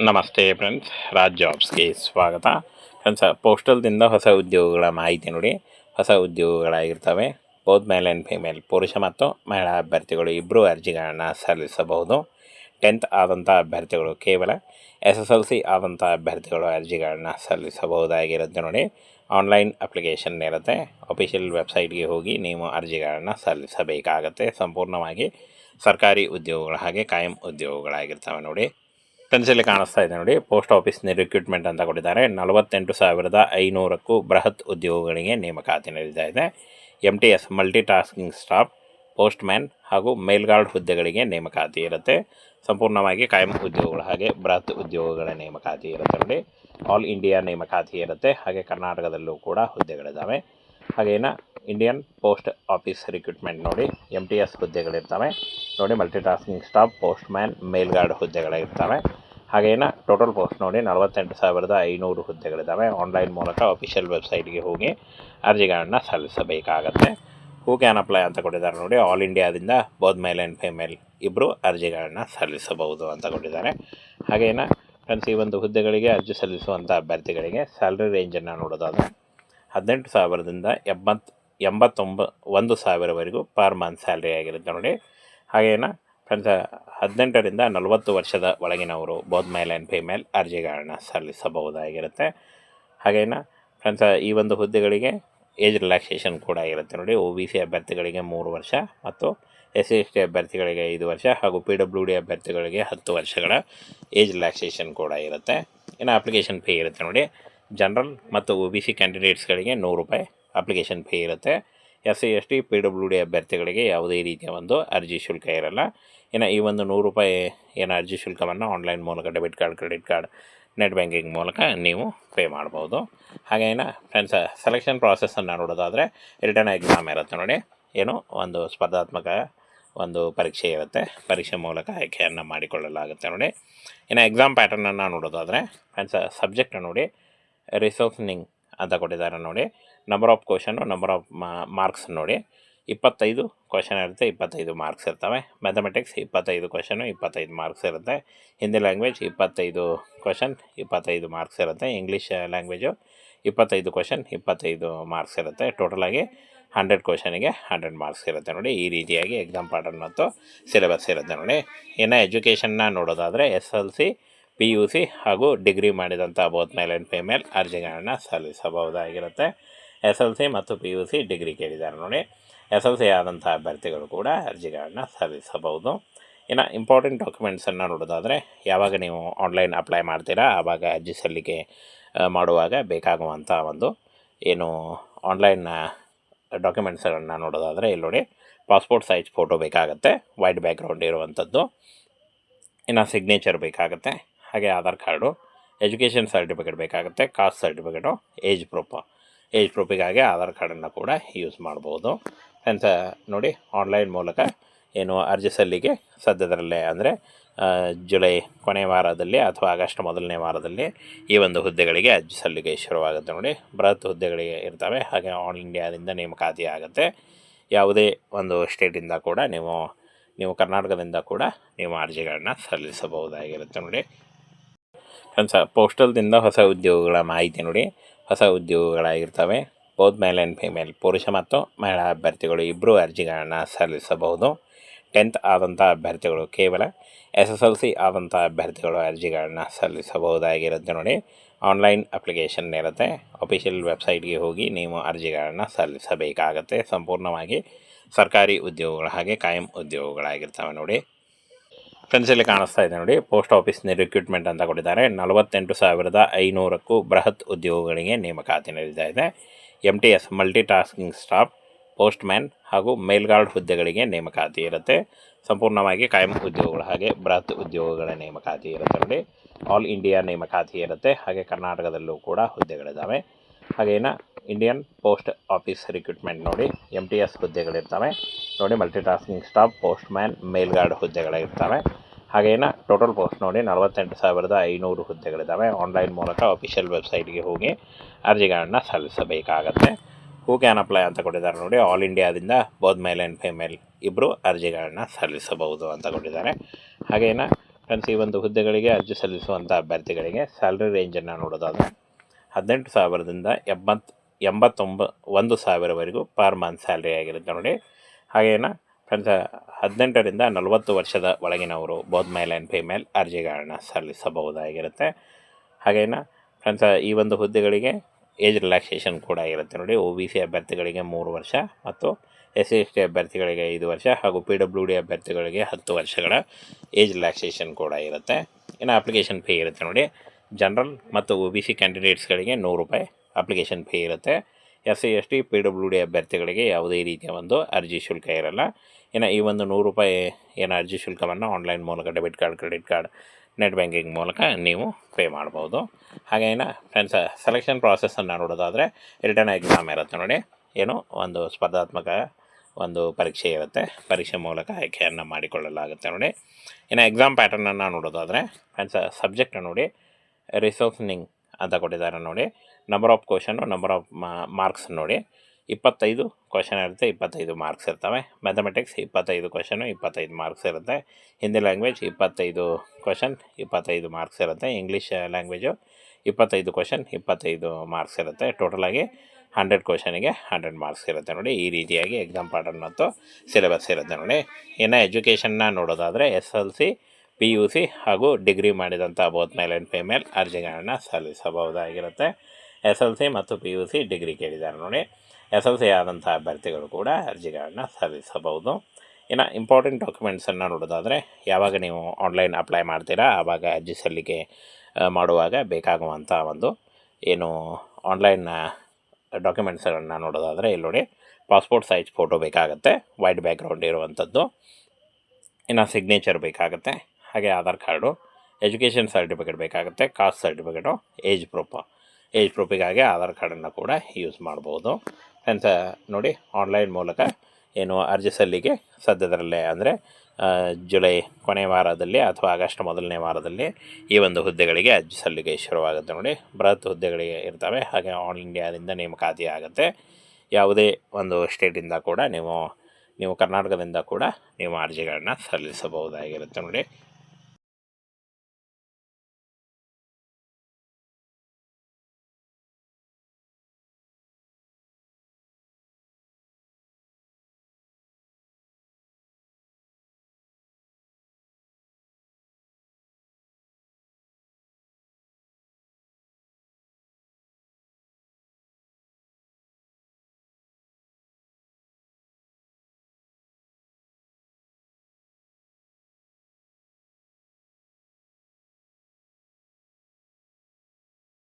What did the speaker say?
ನಮಸ್ತೆ ಫ್ರೆಂಡ್ಸ್ ರಾಜ್ ಜಾಬ್ಸ್ಗೆ ಸ್ವಾಗತ. ಫ್ರೆಂಡ್ಸ್ ಪೋಸ್ಟಲ್ದಿಂದ ಹೊಸ ಉದ್ಯೋಗಗಳ ಮಾಹಿತಿ ನೋಡಿ. ಹೊಸ ಉದ್ಯೋಗಗಳಾಗಿರ್ತವೆ. ಬೋತ್ ಮೇಲ್ ಆ್ಯಂಡ್ ಫಿಮೇಲ್ ಪುರುಷ ಮತ್ತು ಮಹಿಳಾ ಅಭ್ಯರ್ಥಿಗಳು ಇಬ್ಬರು ಅರ್ಜಿಗಳನ್ನು ಸಲ್ಲಿಸಬಹುದು. ಟೆಂತ್ ಆದಂಥ ಅಭ್ಯರ್ಥಿಗಳು ಕೇವಲ ಎಸ್ ಎಸ್ ಎಲ್ ಸಿ ಆದಂಥ ಅಭ್ಯರ್ಥಿಗಳು ಅರ್ಜಿಗಳನ್ನು ಸಲ್ಲಿಸಬಹುದಾಗಿರುತ್ತೆ ನೋಡಿ. ಆನ್ಲೈನ್ ಅಪ್ಲಿಕೇಶನ್ ಇರುತ್ತೆ. ಅಫಿಷಿಯಲ್ ವೆಬ್ಸೈಟ್ಗೆ ಹೋಗಿ ನೀವು ಅರ್ಜಿಗಳನ್ನು ಸಲ್ಲಿಸಬೇಕಾಗತ್ತೆ. ಸಂಪೂರ್ಣವಾಗಿ ಸರ್ಕಾರಿ ಉದ್ಯೋಗಗಳ ಹಾಗೆ ಕಾಯಂ ಉದ್ಯೋಗಗಳಾಗಿರ್ತವೆ ನೋಡಿ. ಫ್ರೆಂಡ್ಸ್ ಇಲ್ಲಿ ಕಾಣಿಸ್ತಾ ಇದೆ ನೋಡಿ. ಪೋಸ್ಟ್ ಆಫೀಸ್ನ ರಿಕ್ರೂಟ್ಮೆಂಟ್ ಅಂತ ಕೊಟ್ಟಿದ್ದಾರೆ. ನಲವತ್ತೆಂಟು ಸಾವಿರದ ಐನೂರಕ್ಕೂ ಬೃಹತ್ ಉದ್ಯೋಗಗಳಿಗೆ ನೇಮಕಾತಿ ನಡೀತಾ ಇದೆ. M T S multi tasking staff postman ಹಾಗೂ ಮೇಲ್ಗಾರ್ಡ್ ಹುದ್ದೆಗಳಿಗೆ ನೇಮಕಾತಿ ಇರುತ್ತೆ. ಸಂಪೂರ್ಣವಾಗಿ ಕಾಯಂ ಉದ್ಯೋಗಗಳು ಹಾಗೆ ಬೃಹತ್ ಉದ್ಯೋಗಗಳ ನೇಮಕಾತಿ ಇರುತ್ತೆ ನೋಡಿ. ಆಲ್ ಇಂಡಿಯಾ ನೇಮಕಾತಿ ಇರುತ್ತೆ. ಹಾಗೆ ಕರ್ನಾಟಕದಲ್ಲೂ ಕೂಡ ಹುದ್ದೆಗಳಿದ್ದಾವೆ. ಹಾಗೇನ ಇಂಡಿಯನ್ ಪೋಸ್ಟ್ ಆಫೀಸ್ ರಿಕ್ರೂಟ್ಮೆಂಟ್ ನೋಡಿ. ಎಂ ಟಿ ಎಸ್ ಹುದ್ದೆಗಳಿರ್ತವೆ. ನೋಡಿ multi tasking staff postman mail guard ಹುದ್ದೆಗಳಿರ್ತವೆ. ಹಾಗೇನ ಟೋಟಲ್ ಪೋಸ್ಟ್ ನೋಡಿ ನಲವತ್ತೆಂಟು ಸಾವಿರದ ಐನೂರು ಹುದ್ದೆಗಳಿದ್ದಾವೆ. ಆನ್ಲೈನ್ ಮೂಲಕ ಅಫಿಷಿಯಲ್ ವೆಬ್ಸೈಟ್ಗೆ ಹೋಗಿ ಅರ್ಜಿಗಳನ್ನು ಸಲ್ಲಿಸಬೇಕಾಗತ್ತೆ. ಹೂ ಕ್ಯಾನ್ ಅಪ್ಲೈ ಅಂತ ಕೊಟ್ಟಿದ್ದಾರೆ ನೋಡಿ. ಆಲ್ ಇಂಡಿಯಾದಿಂದ ಬೋತ್ ಮೇಲ್ ಆ್ಯಂಡ್ ಫಿಮೇಲ್ ಇಬ್ಬರು ಅರ್ಜಿಗಳನ್ನು ಸಲ್ಲಿಸಬಹುದು ಅಂತ ಕೊಟ್ಟಿದ್ದಾರೆ. ಹಾಗೇನ ಫ್ರೆಂಡ್ಸ್ ಈ ಒಂದು ಹುದ್ದೆಗಳಿಗೆ ಅರ್ಜಿ ಸಲ್ಲಿಸುವಂಥ ಅಭ್ಯರ್ಥಿಗಳಿಗೆ ಸ್ಯಾಲ್ರಿ ರೇಂಜನ್ನು ನೋಡೋದಾದರೆ ಹದಿನೆಂಟು ಸಾವಿರದಿಂದ ಎಂಬತ್ತು ಎಂಬತ್ತೊಂಬ ಒಂದು ಸಾವಿರವರೆಗೂ ಪರ್ ಮಂತ್ ಸ್ಯಾಲ್ರಿ ಆಗಿರುತ್ತೆ ನೋಡಿ. ಹಾಗೇನ ಫ್ರೆಂಡ್ಸ್ ಹದಿನೆಂಟರಿಂದ ನಲವತ್ತು ವರ್ಷದ ಒಳಗಿನವರು ಬೋತ್ ಮೇಲ್ ಆ್ಯಂಡ್ ಫಿಮೇಲ್ ಅರ್ಜಿಗಳನ್ನು ಸಲ್ಲಿಸಬಹುದಾಗಿರುತ್ತೆ. ಹಾಗೇನ ಫ್ರೆಂಡ್ಸ್, ಈ ಒಂದು ಹುದ್ದೆಗಳಿಗೆ ಏಜ್ ರಿಲ್ಯಾಕ್ಸೇಷನ್ ಕೂಡ ಇರುತ್ತೆ ನೋಡಿ. ಒ ಬಿ ಸಿ ಅಭ್ಯರ್ಥಿಗಳಿಗೆ ಮೂರು ವರ್ಷ ಮತ್ತು ಎಸ್ ಸಿ ಎಸ್ ಟಿ ಅಭ್ಯರ್ಥಿಗಳಿಗೆ ಐದು ವರ್ಷ ಹಾಗೂ ಪಿ ಡಬ್ಲ್ಯೂ ಡಿ ಅಭ್ಯರ್ಥಿಗಳಿಗೆ ಹತ್ತು ವರ್ಷಗಳ ಏಜ್ ರಿಲ್ಯಾಕ್ಸೇಷನ್ ಕೂಡ ಇರುತ್ತೆ. ಇನ್ನು ಅಪ್ಲಿಕೇಶನ್ ಫೀ ಇರುತ್ತೆ ನೋಡಿ. ಜನರಲ್ ಮತ್ತು ಒ ಬಿ ಸಿ ಕ್ಯಾಂಡಿಡೇಟ್ಸ್ಗಳಿಗೆ ನೂರು ರೂಪಾಯಿ ಅಪ್ಲಿಕೇಶನ್ ಫೀ ಇರುತ್ತೆ. S C S T, P W D ಅಭ್ಯರ್ಥಿಗಳಿಗೆ ಯಾವುದೇ ರೀತಿಯ ಒಂದು ಅರ್ಜಿ ಶುಲ್ಕ ಇರಲ್ಲ. ಇನ್ನು ಈ ಒಂದು ನೂರು ರೂಪಾಯಿ ಏನು ಅರ್ಜಿ ಶುಲ್ಕವನ್ನು ಆನ್ಲೈನ್ ಮೂಲಕ, debit card, credit card, net banking ಮೂಲಕ ನೀವು ಪೇ ಮಾಡ್ಬೋದು. ಹಾಗೇನ ಫ್ರೆಂಡ್ಸ್ ಸೆಲೆಕ್ಷನ್ ಪ್ರಾಸೆಸ್ಸನ್ನು ನೋಡೋದಾದರೆ ರಿಟರ್ನ್ ಎಕ್ಸಾಮ್ ಇರುತ್ತೆ ನೋಡಿ. ಏನು ಒಂದು ಸ್ಪರ್ಧಾತ್ಮಕ ಒಂದು ಪರೀಕ್ಷೆ ಇರುತ್ತೆ. ಪರೀಕ್ಷೆ ಮೂಲಕ ಆಯ್ಕೆಯನ್ನು ಮಾಡಿಕೊಳ್ಳಲಾಗುತ್ತೆ ನೋಡಿ. ಇನ್ನು ಎಕ್ಸಾಮ್ ಪ್ಯಾಟರ್ನನ್ನು ನೋಡೋದಾದರೆ, ಫ್ರೆಂಡ್ಸ್ ಸಬ್ಜೆಕ್ಟ್ ನೋಡಿ ರಿಸೋರ್ಸ್ನಿಂಗ್ ಅಂತ ಕೊಟ್ಟಿದ್ದಾರೆ ನೋಡಿ. Number of question number of marks ನೋಡಿ. ಇಪ್ಪತ್ತೈದು ಕ್ವಶನ್ ಇರುತ್ತೆ, ಇಪ್ಪತ್ತೈದು ಮಾರ್ಕ್ಸ್ ಇರ್ತವೆ. ಮ್ಯಾಥಮೆಟಿಕ್ಸ್ ಇಪ್ಪತ್ತೈದು ಕ್ವಶನು ಇಪ್ಪತ್ತೈದು ಮಾರ್ಕ್ಸ್ ಇರುತ್ತೆ. ಹಿಂದಿ ಲ್ಯಾಂಗ್ವೇಜ್ ಇಪ್ಪತ್ತೈದು ಕ್ವಶನ್ ಇಪ್ಪತ್ತೈದು ಮಾರ್ಕ್ಸ್ ಇರುತ್ತೆ. ಇಂಗ್ಲೀಷ್ ಲ್ಯಾಂಗ್ವೇಜು ಇಪ್ಪತ್ತೈದು ಕ್ವಶನ್ ಇಪ್ಪತ್ತೈದು ಮಾರ್ಕ್ಸ್ ಇರುತ್ತೆ. ಟೋಟಲಾಗಿ ಹಂಡ್ರೆಡ್ ಕ್ವಶನಿಗೆ ಹಂಡ್ರೆಡ್ ಮಾರ್ಕ್ಸ್ ಇರುತ್ತೆ ನೋಡಿ. ಈ ರೀತಿಯಾಗಿ ಎಕ್ಸಾಮ್ ಪ್ಯಾಟರ್ನ್ ಮತ್ತು ಸಿಲೆಬಸ್ ಇರುತ್ತೆ ನೋಡಿ. ಇನ್ನು ಎಜುಕೇಷನ್ನ ನೋಡೋದಾದರೆ S L C P U C ಹಾಗೂ ಡಿಗ್ರಿ ಮಾಡಿದಂಥ ಬೋತ್ ಮೇಲ್ ಆ್ಯಂಡ್ ಫಿಮೇಲ್ ಅರ್ಜಿಗಳನ್ನು ಸಲ್ಲಿಸಬಹುದಾಗಿರುತ್ತೆ. ಎಸ್ ಎಲ್ ಸಿ ಮತ್ತು ಪಿ ಯು ಸಿ ಡಿಗ್ರಿ ಕೇಳಿದ್ದಾರೆ ನೋಡಿ. ಎಸ್ ಎಲ್ ಸಿ ಆದಂಥ ಅಭ್ಯರ್ಥಿಗಳು ಕೂಡ ಅರ್ಜಿಗಳನ್ನು ಸಲ್ಲಿಸಬಹುದು. ಇನ್ನು ಇಂಪಾರ್ಟೆಂಟ್ ಡಾಕ್ಯುಮೆಂಟ್ಸನ್ನು ನೋಡೋದಾದರೆ, ಯಾವಾಗ ನೀವು ಆನ್ಲೈನ್ ಅಪ್ಲೈ ಮಾಡ್ತೀರಾ, ಆವಾಗ ಅರ್ಜಿ ಸಲ್ಲಿಕೆ ಮಾಡುವಾಗ ಬೇಕಾಗುವಂಥ ಒಂದು ಏನು ಆನ್ಲೈನ್ ಡಾಕ್ಯುಮೆಂಟ್ಸ್ಗಳನ್ನು ನೋಡೋದಾದರೆ ಇಲ್ಲಿ ನೋಡಿ. ಪಾಸ್ಪೋರ್ಟ್ ಸೈಜ್ ಫೋಟೋ ಬೇಕಾಗುತ್ತೆ ವೈಟ್ ಬ್ಯಾಕ್ಗ್ರೌಂಡ್ ಇರುವಂಥದ್ದು. ಇನ್ನು ಸಿಗ್ನೇಚರ್ ಬೇಕಾಗುತ್ತೆ. ಹಾಗೆ ಆಧಾರ್ ಕಾರ್ಡು, ಎಜುಕೇಷನ್ ಸರ್ಟಿಫಿಕೇಟ್ ಬೇಕಾಗುತ್ತೆ, caste certificate, age proof. Age ಪ್ರೂಫಿಗಾಗಿ Aadhaar ಕಾರ್ಡನ್ನು ಕೂಡ ಯೂಸ್ ಮಾಡ್ಬೋದು. ಅಂತ ನೋಡಿ, ಆನ್ಲೈನ್ ಮೂಲಕ ಏನು ಅರ್ಜಿ ಸಲ್ಲಿಕೆ ಸದ್ಯದರಲ್ಲೇ ಅಂದರೆ ಜುಲೈ ಕೊನೆ ವಾರದಲ್ಲಿ ಅಥವಾ ಆಗಸ್ಟ್ ಮೊದಲನೇ ವಾರದಲ್ಲಿ ಈ ಒಂದು ಹುದ್ದೆಗಳಿಗೆ ಅರ್ಜಿ ಸಲ್ಲಿಕೆ ಶುರುವಾಗುತ್ತೆ ನೋಡಿ. ಬೃಹತ್ ಹುದ್ದೆಗಳಿಗೆ ಇರ್ತವೆ. ಹಾಗೆ ಆಲ್ ಇಂಡಿಯಾದಿಂದ ನೇಮಕಾತಿ ಆಗುತ್ತೆ. ಯಾವುದೇ ಒಂದು ಸ್ಟೇಟಿಂದ ಕೂಡ ನೀವು ನೀವು ಕರ್ನಾಟಕದಿಂದ ಕೂಡ ನೀವು ಅರ್ಜಿಗಳನ್ನ ಸಲ್ಲಿಸಬಹುದಾಗಿರುತ್ತೆ ನೋಡಿ. ಫ್ರೆಂಡ್ಸ್ ಪೋಸ್ಟಲ್ದಿಂದ ಹೊಸ ಉದ್ಯೋಗಗಳ ಮಾಹಿತಿ ನೋಡಿ. ಹೊಸ ಉದ್ಯೋಗಗಳಾಗಿರ್ತವೆ. ಬೌದ್ ಮೇಲ್ ಆ್ಯಂಡ್ ಫಿಮೇಲ್ ಪುರುಷ ಮತ್ತು ಮಹಿಳಾ ಅಭ್ಯರ್ಥಿಗಳು ಇಬ್ಬರು ಅರ್ಜಿಗಳನ್ನು ಸಲ್ಲಿಸಬಹುದು. ಟೆಂತ್ ಆದಂಥ ಅಭ್ಯರ್ಥಿಗಳು ಕೇವಲ ಎಸ್ ಎಸ್ ಎಲ್ ಸಿ ಆದಂಥ ಅಭ್ಯರ್ಥಿಗಳು ಅರ್ಜಿಗಳನ್ನು ಸಲ್ಲಿಸಬಹುದಾಗಿರುತ್ತೆ ನೋಡಿ. ಆನ್ಲೈನ್ ಅಪ್ಲಿಕೇಶನ್ ಇರುತ್ತೆ. ಅಫಿಷಿಯಲ್ ವೆಬ್ಸೈಟ್ಗೆ ಹೋಗಿ ನೀವು ಅರ್ಜಿಗಳನ್ನು ಸಲ್ಲಿಸಬೇಕಾಗತ್ತೆ. ಸಂಪೂರ್ಣವಾಗಿ ಸರ್ಕಾರಿ ಉದ್ಯೋಗಗಳು ಹಾಗೆ ಕಾಯಂ ಉದ್ಯೋಗಗಳಾಗಿರ್ತವೆ ನೋಡಿ. ಫ್ರೆಂಡ್ಸ್ ಇಲ್ಲಿ ಕಾಣಿಸ್ತಾ ಇದೆ ನೋಡಿ. ಪೋಸ್ಟ್ ಆಫೀಸ್ನ ರಿಕ್ರೂಟ್ಮೆಂಟ್ ಅಂತ ಕೊಟ್ಟಿದ್ದಾರೆ. ನಲವತ್ತೆಂಟು ಸಾವಿರದ ಐನೂರಕ್ಕೂ ಬೃಹತ್ ಉದ್ಯೋಗಗಳಿಗೆ ನೇಮಕಾತಿ ನಡೀತಾ ಇದೆ. M T S multi tasking staff postman ಹಾಗೂ ಮೇಲ್ಗಾರ್ಡ್ ಹುದ್ದೆಗಳಿಗೆ ನೇಮಕಾತಿ ಇರುತ್ತೆ. ಸಂಪೂರ್ಣವಾಗಿ ಕಾಯಂ ಉದ್ಯೋಗಗಳು ಹಾಗೆ ಬೃಹತ್ ಉದ್ಯೋಗಗಳ ನೇಮಕಾತಿ ಇರುತ್ತೆ ನೋಡಿ. ಆಲ್ ಇಂಡಿಯಾ ನೇಮಕಾತಿ ಇರುತ್ತೆ. ಹಾಗೆ ಕರ್ನಾಟಕದಲ್ಲೂ ಕೂಡ ಹುದ್ದೆಗಳಿದ್ದಾವೆ. ಹಾಗೇನ ಇಂಡಿಯನ್ ಪೋಸ್ಟ್ ಆಫೀಸ್ ರಿಕ್ರೂಟ್ಮೆಂಟ್ ನೋಡಿ. ಎಂ ಟಿ ಎಸ್ ಹುದ್ದೆಗಳಿರ್ತವೆ. ನೋಡಿ multi tasking staff postman mail guard ಹುದ್ದೆಗಳಿರ್ತವೆ ಹಾಗೇನ ಟೋಟಲ್ ಪೋಸ್ಟ್ ನೋಡಿ ನಲವತ್ತೆಂಟು ಸಾವಿರದ ಐನೂರು ಹುದ್ದೆಗಳಿದ್ದಾವೆ ಆನ್ಲೈನ್ ಮೂಲಕ ಅಫಿಷಿಯಲ್ ವೆಬ್ಸೈಟ್ಗೆ ಹೋಗಿ ಅರ್ಜಿಗಳನ್ನು ಸಲ್ಲಿಸಬೇಕಾಗತ್ತೆ. ಹೂ ಕ್ಯಾನ್ ಅಪ್ಲೈ ಅಂತ ಕೊಟ್ಟಿದ್ದಾರೆ ನೋಡಿ ಆಲ್ ಇಂಡಿಯಾದಿಂದ ಬೋತ್ ಮೇಲ್ ಆ್ಯಂಡ್ ಫಿಮೇಲ್ ಇಬ್ಬರು ಅರ್ಜಿಗಳನ್ನು ಸಲ್ಲಿಸಬಹುದು ಅಂತ ಕೊಟ್ಟಿದ್ದಾರೆ. ಹಾಗೇನ ಫ್ರೆಂಡ್ಸ್ ಈ ಒಂದು ಹುದ್ದೆಗಳಿಗೆ ಅರ್ಜಿ ಸಲ್ಲಿಸುವಂಥ ಅಭ್ಯರ್ಥಿಗಳಿಗೆ ಸ್ಯಾಲ್ರಿ ರೇಂಜನ್ನು ನೋಡೋದಾದರೆ ಹದಿನೆಂಟು ಸಾವಿರದಿಂದ ಎಂಬತ್ತು, ಎಂಬತ್ತೊಂಬ, ಒಂದು ಸಾವಿರವರೆಗೂ ಪರ್ ಮಂತ್ ಸ್ಯಾಲ್ರಿ ಆಗಿರುತ್ತೆ ನೋಡಿ. ಹಾಗೇನ ಫ್ರೆಂಡ್ಸ್ ಹದಿನೆಂಟರಿಂದ ನಲವತ್ತು ವರ್ಷದ ಒಳಗಿನವರು ಬೋತ್ ಮೇಲ್ ಆ್ಯಂಡ್ ಫಿಮೇಲ್ ಅರ್ಜಿಗಳನ್ನ ಸಲ್ಲಿಸಬಹುದಾಗಿರುತ್ತೆ. ಹಾಗೇನ ಫ್ರೆಂಡ್ಸ್ ಈ ಒಂದು ಹುದ್ದೆಗಳಿಗೆ ಏಜ್ ರಿಲ್ಯಾಕ್ಸೇಷನ್ ಕೂಡ ಇರುತ್ತೆ ನೋಡಿ. ಒ ಬಿ ಸಿ ಅಭ್ಯರ್ಥಿಗಳಿಗೆ ಮೂರು ವರ್ಷ ಮತ್ತು ಎಸ್ ಸಿ ಎಸ್ ಟಿ ಅಭ್ಯರ್ಥಿಗಳಿಗೆ ಐದು ವರ್ಷ ಹಾಗೂ ಪಿ ಡಬ್ಲ್ಯೂ ಡಿ ಅಭ್ಯರ್ಥಿಗಳಿಗೆ ಹತ್ತು ವರ್ಷಗಳ ಏಜ್ ರಿಲ್ಯಾಕ್ಸೇಷನ್ ಕೂಡ ಇರುತ್ತೆ. ಇನ್ನು ಅಪ್ಲಿಕೇಶನ್ ಫೀ ಇರುತ್ತೆ ನೋಡಿ. ಜನರಲ್ ಮತ್ತು ಒ ಬಿ ಸಿ ಕ್ಯಾಂಡಿಡೇಟ್ಸ್ಗಳಿಗೆ ನೂರು ರೂಪಾಯಿ ಅಪ್ಲಿಕೇಶನ್ ಫೀ ಇರುತ್ತೆ. S C S T, P W D ಅಭ್ಯರ್ಥಿಗಳಿಗೆ ಯಾವುದೇ ರೀತಿಯ ಒಂದು ಅರ್ಜಿ ಶುಲ್ಕ ಇರಲ್ಲ. ಇನ್ನು ಈ ಒಂದು ನೂರು ರೂಪಾಯಿ ಏನು ಅರ್ಜಿ ಶುಲ್ಕವನ್ನು ಆನ್ಲೈನ್ ಮೂಲಕ, debit card, credit card, net banking ಮೂಲಕ ನೀವು ಪೇ ಮಾಡ್ಬೋದು. ಹಾಗೇನ ಫ್ರೆಂಡ್ಸ್, ಸೆಲೆಕ್ಷನ್ ಪ್ರಾಸೆಸ್ಸನ್ನು ನೋಡೋದಾದರೆ ರಿಟರ್ನ್ ಎಕ್ಸಾಮ್ ಇರುತ್ತೆ ನೋಡಿ. ಏನು ಒಂದು ಸ್ಪರ್ಧಾತ್ಮಕ ಒಂದು ಪರೀಕ್ಷೆ ಇರುತ್ತೆ. ಪರೀಕ್ಷೆ ಮೂಲಕ ಆಯ್ಕೆಯನ್ನು ಮಾಡಿಕೊಳ್ಳಲಾಗುತ್ತೆ ನೋಡಿ. ಇನ್ನು ಎಕ್ಸಾಮ್ ಪ್ಯಾಟರ್ನನ್ನು ನೋಡೋದಾದರೆ ಫ್ರೆಂಡ್ಸ್, ಸಬ್ಜೆಕ್ಟ್ ನೋಡಿ. ರಿಸೋರ್ಸ್ನಿಂಗ್ ಅಂತ ಕೊಟ್ಟಿದ್ದಾರೆ ನೋಡಿ. Number of question number of marks ನೋಡಿ. ಇಪ್ಪತ್ತೈದು ಕ್ವಶನ್ ಇರುತ್ತೆ, ಇಪ್ಪತ್ತೈದು ಮಾರ್ಕ್ಸ್ ಇರ್ತವೆ. ಮ್ಯಾಥಮೆಟಿಕ್ಸ್ ಇಪ್ಪತ್ತೈದು ಕ್ವಶನು ಇಪ್ಪತ್ತೈದು ಮಾರ್ಕ್ಸ್ ಇರುತ್ತೆ. ಹಿಂದಿ ಲ್ಯಾಂಗ್ವೇಜ್ ಇಪ್ಪತ್ತೈದು ಕ್ವಶನ್ ಇಪ್ಪತ್ತೈದು ಮಾರ್ಕ್ಸ್ ಇರುತ್ತೆ. ಇಂಗ್ಲೀಷ್ ಲ್ಯಾಂಗ್ವೇಜು ಇಪ್ಪತ್ತೈದು ಕ್ವಶನ್ ಇಪ್ಪತ್ತೈದು ಮಾರ್ಕ್ಸ್ ಇರುತ್ತೆ. ಟೋಟಲಾಗಿ ಹಂಡ್ರೆಡ್ ಕ್ವಶನಿಗೆ ಹಂಡ್ರೆಡ್ ಮಾರ್ಕ್ಸ್ ಇರುತ್ತೆ ನೋಡಿ. ಈ ರೀತಿಯಾಗಿ ಎಕ್ಸಾಮ್ ಪ್ಯಾಟರ್ನ್ ಮತ್ತು ಸಿಲೆಬಸ್ ಇರುತ್ತೆ ನೋಡಿ. ಇನ್ನು ಎಜುಕೇಷನ್ನ ನೋಡೋದಾದರೆ S L C P U C ಹಾಗೂ ಡಿಗ್ರಿ ಮಾಡಿದಂಥ ಬೋತ್ ಮೇಲ್ ಆ್ಯಂಡ್ ಫಿಮೇಲ್ ಅರ್ಜಿಗಳನ್ನು ಸಲ್ಲಿಸಬಹುದಾಗಿರುತ್ತೆ. ಎಸ್ ಎಲ್ ಸಿ ಮತ್ತು ಪಿ ಯು ಸಿ ಡಿಗ್ರಿ ಕೇಳಿದ್ದಾರೆ ನೋಡಿ. ಎಸ್ ಎಲ್ ಸಿ ಆದಂಥ ಅಭ್ಯರ್ಥಿಗಳು ಕೂಡ ಅರ್ಜಿಗಳನ್ನು ಸಲ್ಲಿಸಬಹುದು. ಇನ್ನು ಇಂಪಾರ್ಟೆಂಟ್ ಡಾಕ್ಯುಮೆಂಟ್ಸನ್ನು ನೋಡೋದಾದರೆ, ಯಾವಾಗ ನೀವು ಆನ್ಲೈನ್ ಅಪ್ಲೈ ಮಾಡ್ತೀರಾ, ಆವಾಗ ಅರ್ಜಿ ಸಲ್ಲಿಕೆ ಮಾಡುವಾಗ ಬೇಕಾಗುವಂಥ ಒಂದು ಏನು ಆನ್ಲೈನ್ ಡಾಕ್ಯುಮೆಂಟ್ಸ್ಗಳನ್ನು ನೋಡೋದಾದರೆ ಇಲ್ಲಿ ನೋಡಿ. ಪಾಸ್ಪೋರ್ಟ್ ಸೈಜ್ ಫೋಟೋ ಬೇಕಾಗುತ್ತೆ. ವೈಟ್ ಬ್ಯಾಕ್ಗ್ರೌಂಡ್ ಇರುವಂಥದ್ದು. ಇನ್ನು ಸಿಗ್ನೇಚರ್ ಬೇಕಾಗುತ್ತೆ. ಹಾಗೆ ಆಧಾರ್ ಕಾರ್ಡು, ಎಜುಕೇಷನ್ ಸರ್ಟಿಫಿಕೇಟ್ ಬೇಕಾಗುತ್ತೆ, caste certificate, age proof. Age ಪ್ರೂಫಿಗಾಗಿ Aadhaar ಕಾರ್ಡನ್ನು ಕೂಡ ಯೂಸ್ ಮಾಡ್ಬೋದು. ಅಂತ ನೋಡಿ, ಆನ್ಲೈನ್ ಮೂಲಕ ಏನು ಅರ್ಜಿ ಸಲ್ಲಿಕೆ ಸದ್ಯದರಲ್ಲೇ ಅಂದರೆ ಜುಲೈ ಕೊನೆಯ ವಾರದಲ್ಲಿ ಅಥವಾ ಆಗಸ್ಟ್ ಮೊದಲನೇ ವಾರದಲ್ಲಿ ಈ ಒಂದು ಹುದ್ದೆಗಳಿಗೆ ಅರ್ಜಿ ಸಲ್ಲಿಕೆ ಶುರುವಾಗುತ್ತೆ ನೋಡಿ. ಬೃಹತ್ ಹುದ್ದೆಗಳಿಗೆ ಇರ್ತವೆ. ಹಾಗೆ ಆಲ್ ಇಂಡಿಯಾದಿಂದ ನೇಮಕಾತಿ ಆಗುತ್ತೆ. ಯಾವುದೇ ಒಂದು ಸ್ಟೇಟಿಂದ ಕೂಡ ನೀವು ನೀವು ಕರ್ನಾಟಕದಿಂದ ಕೂಡ ನೀವು ಅರ್ಜಿಗಳನ್ನ ಸಲ್ಲಿಸಬಹುದಾಗಿರುತ್ತೆ ನೋಡಿ.